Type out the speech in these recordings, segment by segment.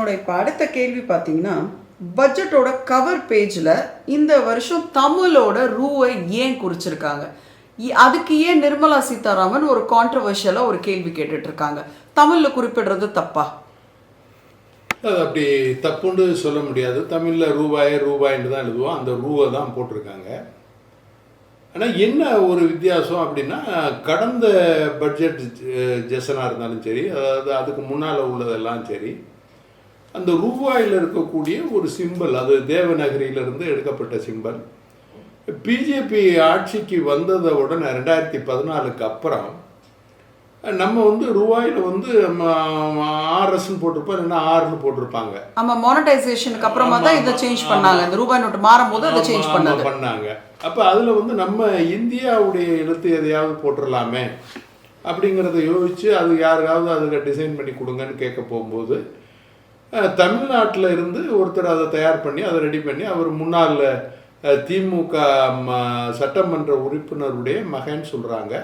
என்னோட இப்போ அடுத்த கேள்வி பார்த்தீங்கன்னா பட்ஜெட்டோட கவர் பேஜில் இந்த வருஷம் தமிழோட ரூவை ஏன் குறிச்சிருக்காங்க? அதுக்கு ஏன் நிர்மலா சீதாராமன் ஒரு கான்ட்ரவர்ஷியலாக ஒரு கேள்வி கேட்டுட்ருக்காங்க? தமிழில் குறிப்பிடுறது தப்பா? அது அப்படி தப்புன்னு சொல்ல முடியாது. தமிழில் ரூபாய் ரூபாய்ன்னு தான் எழுதுவோம். அந்த ரூவை தான் போட்டிருக்காங்க. ஆனால் என்ன ஒரு வித்தியாசம் அப்படின்னா கடந்த பட்ஜெட் ஜெசனாக இருந்தாலும் சரி அதாவது அதுக்கு முன்னால் உள்ளதெல்லாம் சரி அந்த ரூபாயில் இருக்கக்கூடிய ஒரு சிம்பல் அது தேவநகரியிலிருந்து எடுக்கப்பட்ட சிம்பல் பிஜேபி ஆட்சிக்கு வந்ததை உடனே ரெண்டாயிரத்தி பதினாலுக்கு அப்புறம் நம்ம வந்து ரூபாயில் வந்து ஆர்எஸ்ன்னு போட்டிருப்போம் இல்லைன்னா ஆறுன்னு போட்டிருப்பாங்க. ஆமா மானிட்டைசேஷனுக்கு அப்புறமா தான் இதை சேஞ்ச் பண்ணாங்க. இந்த ரூபாய் நோட்டு மாறும்போது அதை சேஞ்ச் பண்ணாங்க. பண்ணாங்க. அப்போ அதில் வந்து நம்ம இந்தியாவுடைய எழுத்து எதையாவது போட்டுடலாமே அப்படிங்கிறத யோசிச்சு அது யாருக்காவது அதுக்கு டிசைன் பண்ணி கொடுங்கன்னு கேட்க போகும்போது தமிழ்நாட்டுல இருந்து ஒருத்தர் அதை தயார் பண்ணி அதை ரெடி பண்ணி அவர் முன்னாள் அஹ், திமுக சட்டமன்ற உறுப்பினருடைய மகன் சொல்கிறாங்க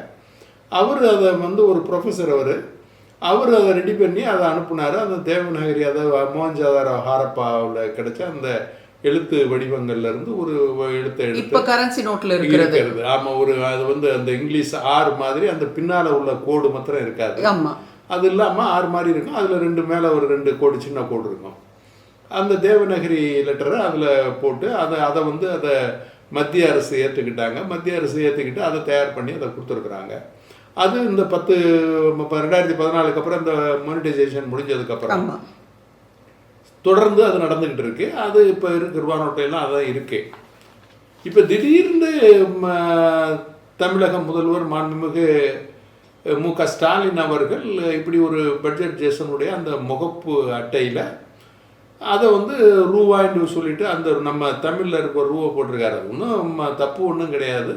அவர் அதை வந்து ஒரு ப்ரொஃபஸர் அவர். அவர் அதை ரெடி பண்ணி அதை அனுப்புனார். அந்த தேவநகரி அதாவது மோகன்ஜாதார ஹாரப்பாவில் கிடைச்ச அந்த எழுத்து வடிவங்கள்ல இருந்து ஒரு எழுத்தை இப்ப கரன்சி நோட்ல இருக்கிறது. இருக்கிறது. ஆமா ஒரு அது வந்து அந்த இங்கிலீஷ் ஆறு மாதிரி அந்த பின்னால உள்ள கோடு மாத்திரம் இருக்காது. ஆமா. அது இல்லாம ஆறு மாதிரி இருக்கும். அதுல ரெண்டு மேல ஒரு ரெண்டு கோடு சின்ன கோடு இருக்கும். அந்த தேவநகரி லெட்டரை அதுல போட்டு அதை அதை வந்து அதை மத்திய அரசு ஏற்றுக்கிட்டாங்க மத்திய அரசு ஏற்றுக்கிட்டு அதை தயார் பண்ணி அதை கொடுத்துருக்குறாங்க. அது இந்த பத்து ரெண்டாயிரத்தி பதினாலுக்கு அப்புறம் இந்த மானிட்டைசேஷன் முடிஞ்சதுக்கு அப்புறம் ஆமா. தொடர்ந்து அது நடந்துக்கிட்டு இருக்கு. அது இப்போ இருக்கு ரூபானோட்டையெல்லாம் அதான் இருக்கு. இப்போ திடீர்னு ம, தமிழக முதல்வர் மாண்புமிகு மு க. ஸ்டாலின் அவர்கள் இப்படி ஒரு பட்ஜெட் ஜேசனுடைய அந்த முகப்பு அட்டையில் அதை வந்து ரூபாய்ன்னு சொல்லிட்டு அந்த நம்ம தமிழில் இருக்க ரூபா போட்டிருக்காரு. ஒன்றும் தப்பு ஒன்றும் கிடையாது.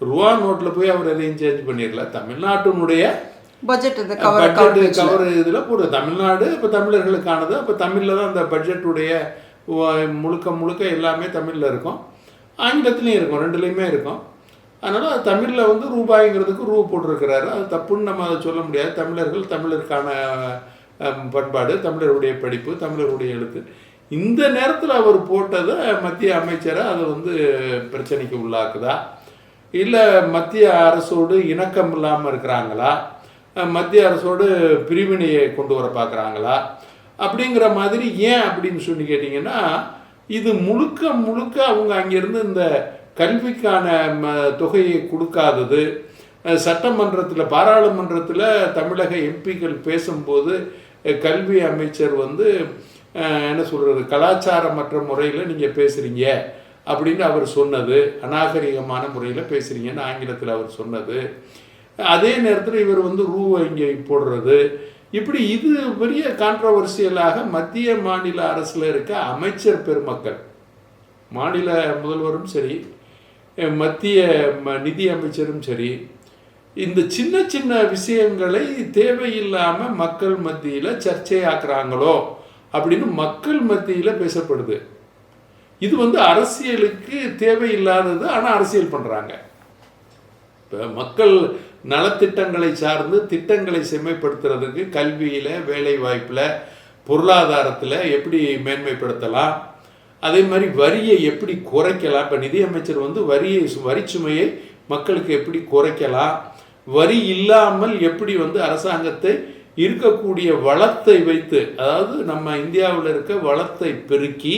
ரூபா நோட்டில் போய் அவர் எதையும் சேஞ்ச் பண்ணிடல. தமிழ்நாட்டினுடைய பட்ஜெட் பட்ஜெட் கவர் இதில் போடு. தமிழ்நாடு இப்போ தமிழர்களுக்கானது. அப்போ தமிழில் தான் அந்த பட்ஜெட்டுடைய முழுக்க முழுக்க எல்லாமே தமிழில் இருக்கும். ஆங்கிலத்துலேயும் இருக்கும். ரெண்டுலேயுமே இருக்கும். அதனால் தமிழில் வந்து ரூபாய்ங்கிறதுக்கு ரூ போட்டிருக்கிறாரு. அது தப்புன்னு நம்ம அதை சொல்ல முடியாது. தமிழர்கள் தமிழருக்கான பண்பாடு தமிழருடைய படிப்பு தமிழருடைய எழுத்து. இந்த நேரத்தில் அவர் போட்டதை மத்திய அமைச்சரை அதை வந்து பிரச்சனைக்கு உள்ளாக்குதா? இல்லை மத்திய அரசோடு இணக்கம் இல்லாமல் இருக்கிறாங்களா? மத்திய அரசோடு பிரிவினையை கொண்டு வர பார்க்குறாங்களா? அப்படிங்கிற மாதிரி ஏன் அப்படின்னு சொல்லி கேட்டிங்கன்னா இது முழுக்க முழுக்க அவங்க அங்கேருந்து இந்த கல்விக்கான ம தொகையை கொடுக்காதது. சட்டமன்றத்தில் பாராளுமன்றத்தில் தமிழக எம்பிக்கள் பேசும்போது கல்வி அமைச்சர் வந்து என்ன சொல்கிறது கலாச்சாரமற்ற முறையில் நீங்கள் பேசுகிறீங்க அப்படின்னு அவர் சொன்னது. அநாகரிகமான முறையில் பேசுகிறீங்கன்னு ஆங்கிலத்தில் அவர் சொன்னது. அதே நேரத்தில் இவர் வந்து ரூவை இங்கே போடுறது. இப்படி இது பெரிய கான்ட்ரவர்சியலாக மத்திய மாநில அரசில் இருக்க அமைச்சர் பெருமக்கள். மாநில முதல்வரும் சரி மத்திய ம- நிதி அமைச்சரும் சரி இந்த சின்ன சின்ன விஷயங்களை தேவையில்லாமல் மக்கள் மத்தியில் சர்ச்சையாக்குறாங்களோ அப்படின்னு மக்கள் மத்தியில் பேசப்படுது. இது வந்து அரசியலுக்கு தேவையில்லாதது ஆனால் அரசியல் பண்ணுறாங்க இப்போ மக்கள் நலத்திட்டங்களை சார்ந்து திட்டங்களை செம்மைப்படுத்துறதுக்கு கல்வியில் வேலை வாய்ப்பில் பொருளாதாரத்தில் எப்படி மேன்மைப்படுத்தலாம்? அதே மாதிரி வரியை எப்படி குறைக்கலாம்? இப்போ நிதியமைச்சர் வந்து வரியை வரிச்சுமையை சுமையை மக்களுக்கு எப்படி குறைக்கலாம்? வரி இல்லாமல் எப்படி வந்து அரசாங்கத்தை இருக்கக்கூடிய வளத்தை வைத்து அதாவது நம்ம இந்தியாவில் இருக்க வளத்தை பெருக்கி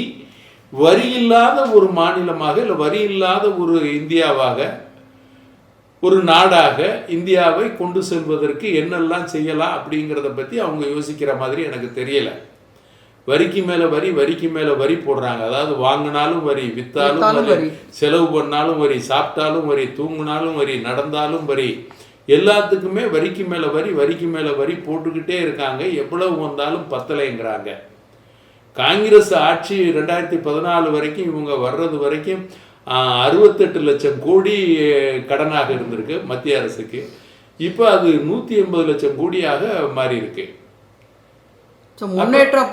வரி இல்லாத ஒரு மாநிலமாக இல்லை வரி இல்லாத ஒரு இந்தியாவாக ஒரு நாடாக இந்தியாவை கொண்டு செல்வதற்கு என்னெல்லாம் செய்யலாம் அப்படிங்கிறத பற்றி அவங்க யோசிக்கிற மாதிரி எனக்கு தெரியலை. வரிக்கு மேலே வரி வரிக்கு மேலே வரி போடுறாங்க. அதாவது வாங்கினாலும் வரி வித்தாலும் வரி. செலவு பண்ணாலும் வரி சாப்பிட்டாலும் வரி தூங்கினாலும் வரி நடந்தாலும் வரி. எல்லாத்துக்குமே வரிக்கு மேலே வரி வரிக்கு மேலே வரி போட்டுக்கிட்டே இருக்காங்க. எவ்வளவு வந்தாலும் பத்தலைங்கிறாங்க. காங்கிரஸ் ஆட்சி ரெண்டாயிரத்தி பதினாலு வரைக்கும் இவங்க வர்றது வரைக்கும் அறுபத்தெட்டு லட்சம் கோடி கடனாக இருந்திருக்கு மத்திய அரசுக்கு. இப்போ அது நூற்றி எண்பது லட்சம் கோடியாக மாறி இருக்கு ஸோ முன்னேற்றம்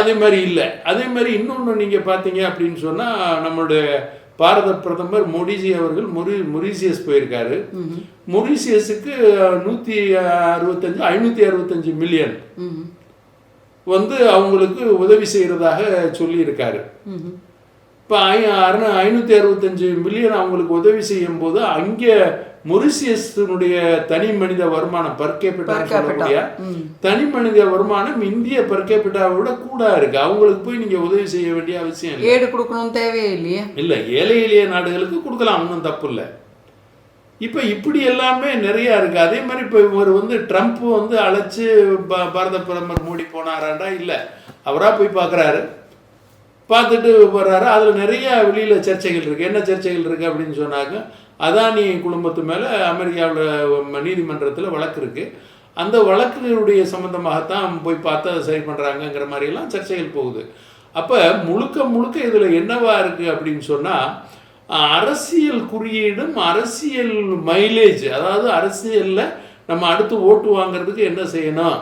அதே மாதிரி இல்லை. அதே மாதிரி இன்னொன்று நீங்கள் பார்த்தீங்க அப்படின்னு சொன்னால் நம்மளுடைய பாரத பிரதமர் மோடிஜி அவர்கள் மொரி மொரீசியஸ் போயிருக்காரு. மொரீசியஸுக்கு நூற்றி அறுபத்தஞ்சு ஐநூற்றி அறுபத்தஞ்சு மில்லியன். வந்து அவங்களுக்கு உதவி செய்கிறதாக சொல்லியிருக்காரு. இப்போ ஐநூற்றி அறுபத்தஞ்சு மில்லியன் அவங்களுக்கு உதவி செய்யும் போது அங்கே மொரிசியஸினுடைய தனி மனித வருமானம் ம். தனி மனித வருமானம் இந்திய per capita விட கூட இருக்கு. அவங்களுக்கு போய் நீங்க உதவி செய்ய வேண்டிய அவசியம் இல்லை. ஏடு கொடுக்கணும்னு தேவையே இல்லையே இல்லை ஏழை எளிய நாடுகளுக்கு கொடுக்கலாம். ஒன்றும் தப்பு இல்லை. இப்போ இப்படி எல்லாமே நிறைய இருக்கு. அதே மாதிரி இப்போ இவர் வந்து ட்ரம்ப் வந்து அழைச்சு ப- பாரத பிரதமர் மோடி போனாராண்டா இல்லை. அவரா போய் பார்க்குறாரு பார்த்துட்டு வர்றாரு. அதில் நிறைய வெளியில் சர்ச்சைகள் இருக்குது என்ன சர்ச்சைகள் இருக்குது அப்படின்னு சொன்னாக்க அதானி குடும்பத்து மேலே அமெரிக்காவில் நீதிமன்றத்தில் வழக்கு இருக்குது அந்த வழக்குகளுடைய சம்மந்தமாகத்தான் போய் பார்த்து அதை சரி பண்ணுறாங்கங்கிற மாதிரியெல்லாம் சர்ச்சைகள் போகுது. அப்போ முழுக்க முழுக்க இதில் என்னவா இருக்குது அப்படின்னு சொன்னால் அரசியல் குறியீடும் அரசியல் மைலேஜ் அதாவது அரசியலில் நம்ம அடுத்து ஓட்டு வாங்குறதுக்கு என்ன செய்யணும்?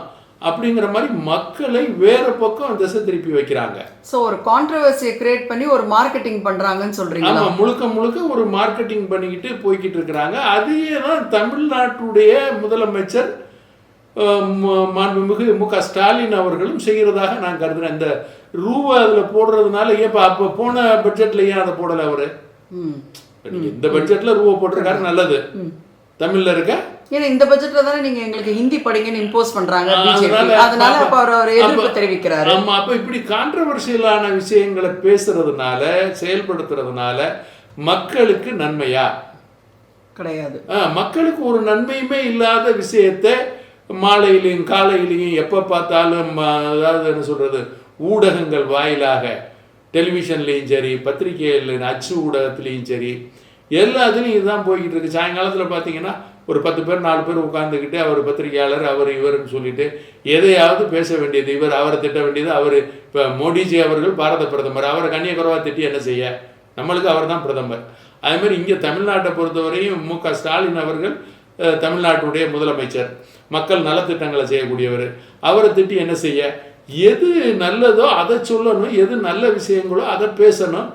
அப்படிங்கிற மாதிரி மக்களை வேற பக்கம் திசை திருப்பி வைக்கிறாங்க. சோ ஒரு கான்ட்ரவர்சியை கிரியேட் பண்ணி ஒரு மார்க்கெட்டிங் பண்றாங்கன்னு சொல்றீங்களா? ஆமா முழுக்க முழுக்க ஒரு மார்க்கெட்டிங் பண்ணிக்கிட்டு போய்கிட்டு இருக்கிறாங்க. அதையே தான் தமிழ்நாட்டுடைய முதலமைச்சர் மாண்புமிகு மு க ஸ்டாலின் அவர்களும் செய்கிறதாக நான் கருதுறேன். இந்த ரூபா அதில் போடுறதுனால ஏன் இப்போ அப்போ போன பட்ஜெட்ல ஏன் அதை போடலை அவரு? இந்த பட்ஜெட்ல ரூபா போட்டிருக்காரு நல்லது. தமிழ்ல இருக்க ஏன்னா இந்த பட்ஜெட்ல தானே நீங்க எங்களுக்கு ஹிந்தி படிங்கன்னு இம்போஸ் பண்றாங்க பிஜேபி அதனால அப்ப- அவர் ஒரு எதிர்ப்பு தெரிவிக்கிறாரு. ஆமா அப்ப இப்படி கான்ட்ரவர்ஷியலான விஷயங்களை பேசுறதுனால செயல்படுத்துறதுனால மக்களுக்கு நன்மையா? கிடையாது. மக்களுக்கு ஒரு நன்மையுமே இல்லாத விஷயத்தை மாலையிலையும் காலையிலையும் எப்போ பார்த்தாலும் அதாவது என்ன சொல்றது ஊடகங்கள் வாயிலாக டெலிவிஷன்லேயும் சரி பத்திரிகையில் அச்சு ஊடகத்துலேயும் சரி எல்லாத்துலேயும் இதுதான் போய்கிட்டு இருக்கு. சாயங்காலத்தில் பார்த்தீங்கன்னா ஒரு பத்து பேர் நாலு பேர் உட்காந்துக்கிட்டு அவர் பத்திரிகையாளர் அவர் இவருன்னு சொல்லிட்டு எதையாவது பேச வேண்டியது இவர் அவரை திட்ட வேண்டியது அவர் இப்போ மோடிஜி அவர்கள் பாரத பிரதமர் அவரை கண்ணியக்குறவா திட்டி என்ன செய்ய? நம்மளுக்கு அவர் தான் பிரதமர். அதே மாதிரி இங்கே தமிழ்நாட்டை பொறுத்தவரையும் மு க ஸ்டாலின் அவர்கள் தமிழ்நாட்டுடைய முதலமைச்சர். மக்கள் நலத்திட்டங்களை செய்யக்கூடியவர். அவரை திட்டி என்ன செய்ய? எது நல்லதோ அதை சொல்லணும் எது நல்ல விஷயங்களோ அதை பேசணும்.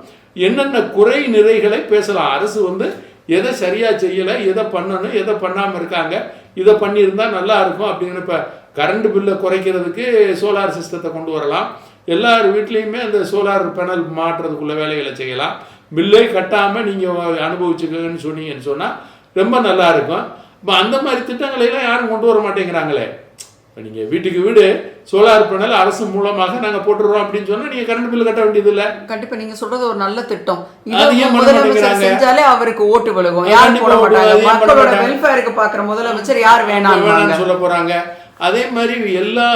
என்னென்ன குறை நிறைகளை பேசலாம். அரசு வந்து எதை சரியாக செய்யலை எதை பண்ணணும் எதை பண்ணாமல் இருக்காங்க இதை பண்ணியிருந்தால் நல்லா இருக்கும் அப்படின்னு இப்போ கரண்ட் பில்லை குறைக்கிறதுக்கு சோலார் சிஸ்டத்தை கொண்டு வரலாம். எல்லார் வீட்லேயுமே அந்த சோலார் பேனல் மாட்டுறதுக்குள்ள வேலைகளை செய்யலாம். பில்லே கட்டாமல் நீங்கள் அனுபவிச்சுக்கங்கன்னு சொன்னீங்கன்னு சொன்னால் ரொம்ப நல்லா இருக்கும். இப்போ அந்த மாதிரி திட்டங்களை எல்லாம் யாரும் கொண்டு வர மாட்டேங்கிறாங்களே. இப்போ நீங்கள் வீட்டுக்கு வீடு சோலார் பேனல் அரசு மூலமாக நாங்கள் போட்டுடுறோம் அப்படின்னு சொன்னால் நீங்கள் கரண்ட் பில்லு கட்ட வேண்டியதில்லை. கண்டிப்பா நீங்க சொல்றது ஒரு நல்ல திட்டம். முதலமைச்சர்? செஞ்சாலே அவருக்கு ஓட்டு விழுகும். யாரும் போட மாட்டாங்க. மக்களோட? வெல்ஃபேருக்கு பாக்குற முதலமைச்சர் யார் வேணாம் வேணாம்னு சொல்ல போறாங்க. அதே மாதிரி எல்லா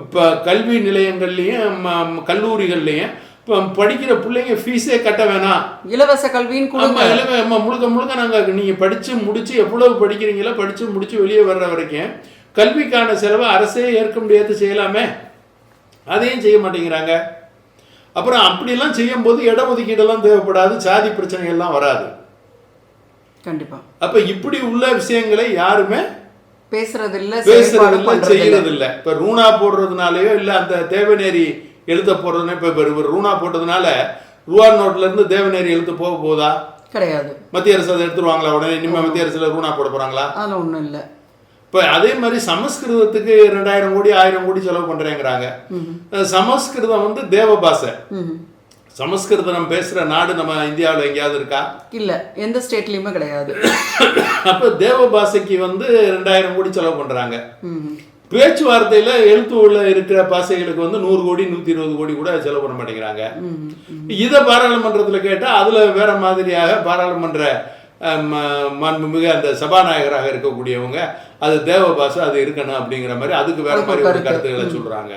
இப்ப கல்வி நிலையங்கள்லையும் கல்லூரிகள்லையும் படிக்கிற பிள்ளைங்க ஃபீஸே கட்ட வேணாம். இலவச கல்வின்னு எல்லாமே ஆமா, முழுக்க முழுக்க நாங்க நீங்க படிச்சு முடிச்சு எவ்வளவு படிக்கிறீங்களோ படிச்சு முடிச்சு வெளியே வர்ற வரைக்கும் கல்விக்கான செலவை அரசே ஏற்க முடியாது செய்யலாமே. அதையும் செய்ய மாட்டேங்கிறாங்க. அப்புறம் அப்படிலாம் செய்யும்போது இடஒதுக்கீடெல்லாம் தேவைப்படாது சாதி பிரச்சனைகள்லாம் வராது. கண்டிப்பா. அப்ப இப்படி உள்ள விஷயங்களை யாருமே பேசுறது இல்ல பேசுறது செயல்பாடு இல்ல பண்றது இல்ல. செய்யறது இல்ல இப்ப ரூணா போடுறதுனாலயோ இல்ல அந்த தேவநேரி எழுத போடுறதுனா இப்ப இவர் ரூணா போட்டதுனால ரூபா நோட்ல இருந்து தேவநேரி எழுத்து போக போதா? கிடையாது. மத்திய அரசு அதை எடுத்துருவாங்களா உடனே? இனிமே மத்திய அரசுல ரூணா போட போறாங்களா? அதுல ஒண்ணும் இல்ல. இப்ப அதே மாதிரி சமஸ்கிருதத்துக்கு ரெண்டாயிரம் கோடி ஆயிரம் கோடி செலவு பண்றேங்கிறாங்க. அஹ் சமஸ்கிருதம் வந்து தேவ பாஷை. சமஸ்கிருதம் நம்ம பேசுற நாடு நம்ம இந்தியாவில் எங்கேயாவது இருக்கா? இல்ல எந்த ஸ்டேட்லயுமே கிடையாது. அப்ப தேவ பாஷைக்கு வந்து ரெண்டாயிரம் கோடி செலவு பண்றாங்க. ம்ஹும். பேச்சுவார்த்தையில எழுத்து உள்ள இருக்கிற பாசைகளுக்கு வந்து நூறு கோடி நூத்தி இருபது கோடி கூட செலவு பண்ண மாட்டேங்கிறாங்க. இதை பாராளுமன்றத்துல கேட்டா அதுல வேற மாதிரியாக பாராளுமன்ற மாண்புமிகு அந்த சபாநாயகராக இருக்கக்கூடியவங்க அது தேவ பாஷை அது இருக்கணும் அப்படிங்கிற மாதிரி அதுக்கு வேற மாதிரி ஒரு கருத்து. கருத்துக்களை சொல்றாங்க.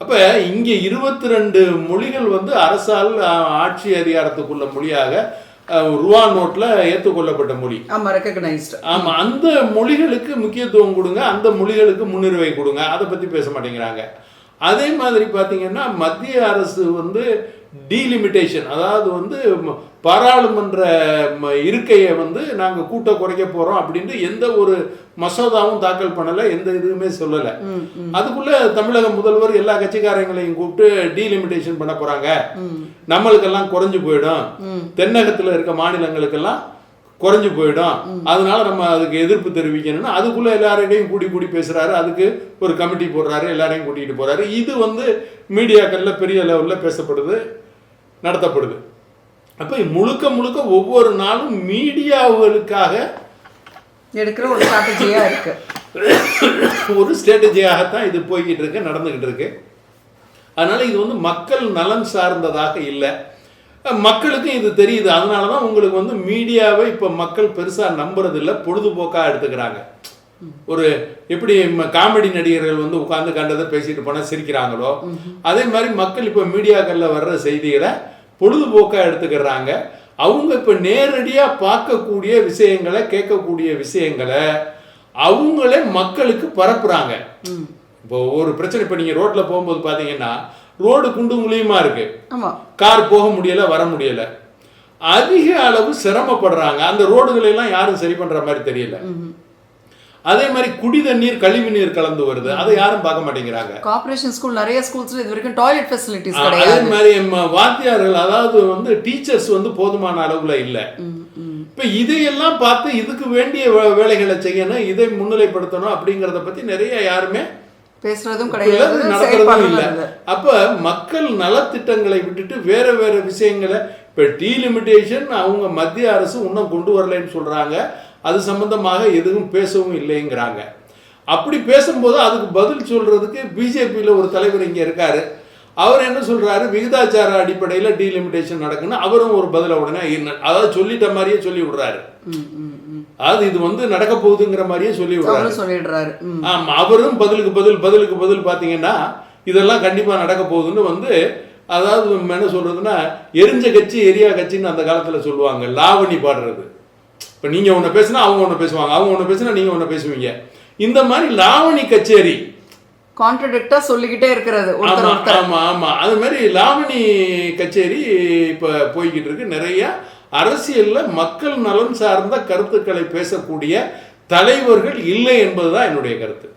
அப்ப இங்க இருபத்தி ரெண்டு மொழிகள் வந்து அரசால் ஆட்சி அதிகாரத்துக்குள்ள மொழியாக ருவா நோட்ல ஏற்றுக்கொள்ளப்பட்ட மொழி. ஆமா ரெக்கக்னைஸ்ட் ஆமா அந்த மொழிகளுக்கு முக்கியத்துவம் கொடுங்க அந்த மொழிகளுக்கு முன்னுரிமை கொடுங்க அதை பத்தி பேச மாட்டேங்கிறாங்க. அதே மாதிரி பாத்தீங்கன்னா மத்திய அரசு வந்து டீலிமிட்டேஷன் அதாவது வந்து பாராளுமன்ற இருக்கையை வந்து நாங்க கூட்ட குறைக்க போறோம் அப்படின்ட்டு எந்த ஒரு மசோதாவும் தாக்கல் பண்ணல எந்த இதுவுமே சொல்லல. அதுக்குள்ள தமிழக முதல்வர் எல்லா கட்சிக்காரங்களையும் கூப்பிட்டு டீலிமிட்டேஷன் பண்ண போறாங்க. நம்மளுக்கெல்லாம் குறைஞ்சு போயிடும். தென்னகத்துல இருக்க மாநிலங்களுக்கெல்லாம் குறைஞ்சு போயிடும். அதனால நம்ம அதுக்கு எதிர்ப்பு தெரிவிக்கணும்னு அதுக்குள்ள எல்லாரையும் கூடி கூடி பேசுறாரு. அதுக்கு ஒரு கமிட்டி போடுறாரு. எல்லாரையும் கூட்டிகிட்டு போறாரு. இது வந்து மீடியாக்கள்ல பெரிய லெவல்ல பேசப்படுது நடத்தப்படுது. அப்ப முழுக்க முழுக்க ஒவ்வொரு நாளும் மீடியாவுகளுக்காக எடுக்கிற ஒரு ஸ்ட்ராட்டஜியா இருக்கு. ஒரு ஸ்ட்ராட்டஜியாகத்தான் இது போய்கிட்டு இருக்கு நடந்துகிட்டு இருக்கு. அதனால இது வந்து மக்கள் நலன் சார்ந்ததாக இல்லை. மக்களுக்கும் இது தெரியுது. அதனால தான் உங்களுக்கு வந்து மீடியாவை இப்போ மக்கள் பெருசாக நம்புறது இல்லை பொழுதுபோக்காக எடுத்துக்கிறாங்க. ஒரு எப்படி காமெடி நடிகர்கள் வந்து உட்கார்ந்து கண்டதை பேசிட்டு போனால் சிரிக்கிறாங்களோ அதே மாதிரி மக்கள் இப்போ மீடியாக்களில் வர்ற செய்திகளை பொழுதுபோக்காக எடுத்துக்கிறாங்க. அவங்க இப்போ நேரடியாக பார்க்கக்கூடிய விஷயங்களை கேட்கக்கூடிய விஷயங்களை அவங்களே மக்களுக்கு பரப்புறாங்க. இப்போ ஒரு பிரச்சனை இப்போ நீங்கள் ரோட்டில் போகும்போது பார்த்தீங்கன்னா ரோடு குண்டும் குழியுமா இருக்கு? கார் போக முடியல வர முடியல. அதிக அளவு சிரமப்படுறாங்க. அந்த ரோடுகளை எல்லாம் யாரும் சரி பண்ற மாதிரி தெரியல. அதே மாதிரி குடி தண்ணீர் கழிவு நீர் கலந்து வருது. அதை யாரும் பார்க்க மாட்டேங்கிறாங்க. கார்ப்பரேஷன் ஸ்கூல் நிறைய ஸ்கூல்ஸ்ல இது வரைக்கும் டாய்லெட் ஃபெசிலிட்டிஸ் அதே மாதிரி வாத்தியார்கள் அதாவது வந்து டீச்சர்ஸ் வந்து போதுமான அளவுல இல்ல. இப்ப இதையெல்லாம் பார்த்து இதுக்கு வேண்டிய வேலைகளை செய்யணும் இதை முன்னிலைப்படுத்தணும் அப்படிங்கறத பத்தி நிறைய யாருமே பேசுறதும் கிடையாது. நடக்கிறதும் இல்ல அப்ப மக்கள் நலத்திட்டங்களை விட்டுட்டு வேற வேற விஷயங்களை இப்ப டீ லிமிடேஷன் அவங்க மத்திய அரசு இன்னும் கொண்டு வரலைன்னு சொல்றாங்க. அது சம்பந்தமாக எதுவும் பேசவும் இல்லைங்கிறாங்க. அப்படி பேசும்போது அதுக்கு பதில் சொல்றதுக்கு பிஜேபியில் ஒரு தலைவர் இங்க இருக்காரு. அவர் என்ன சொல்றாரு? விகிதாச்சார அடிப்படையில் டீலிமிட்டேஷன் நடக்குன்னு அவரும் ஒரு பதில உடனே அதாவது சொல்லிட்ட மாதிரியே சொல்லி விடுறாரு. அதாவது இது வந்து நடக்க போகுதுங்கிற மாதிரியே சொல்லி விடுறாரு அவரும் சொல்லிடுறாரு. ஆமா அவரும் பதிலுக்கு பதில் பதிலுக்கு பதில் பார்த்தீங்கன்னா இதெல்லாம் கண்டிப்பா நடக்க போகுதுன்னு வந்து அதாவது என்ன சொல்றதுன்னா எரிஞ்ச கட்சி எரியா கட்சின்னு அந்த காலத்துல சொல்லுவாங்க லாவணி பாடுறது. இப்ப நீங்க ஒண்ணு பேசினா அவங்க ஒண்ணு பேசுவாங்க அவங்க ஒண்ணு பேசினா நீங்க ஒண்ணு பேசுவீங்க. இந்த மாதிரி லாவணி கச்சேரி. கான்ட்ரடிக்டா சொல்லிக்கிட்டே இருக்கிறது ஆமா ஆமா ஆமா. அது மாதிரி லாவணி கச்சேரி இப்ப போய்கிட்டு இருக்கு. நிறைய அரசியலில் மக்கள் நலன் சார்ந்த கருத்துக்களை பேசக்கூடிய தலைவர்கள் இல்லை என்பதுதான் என்னுடைய கருத்து.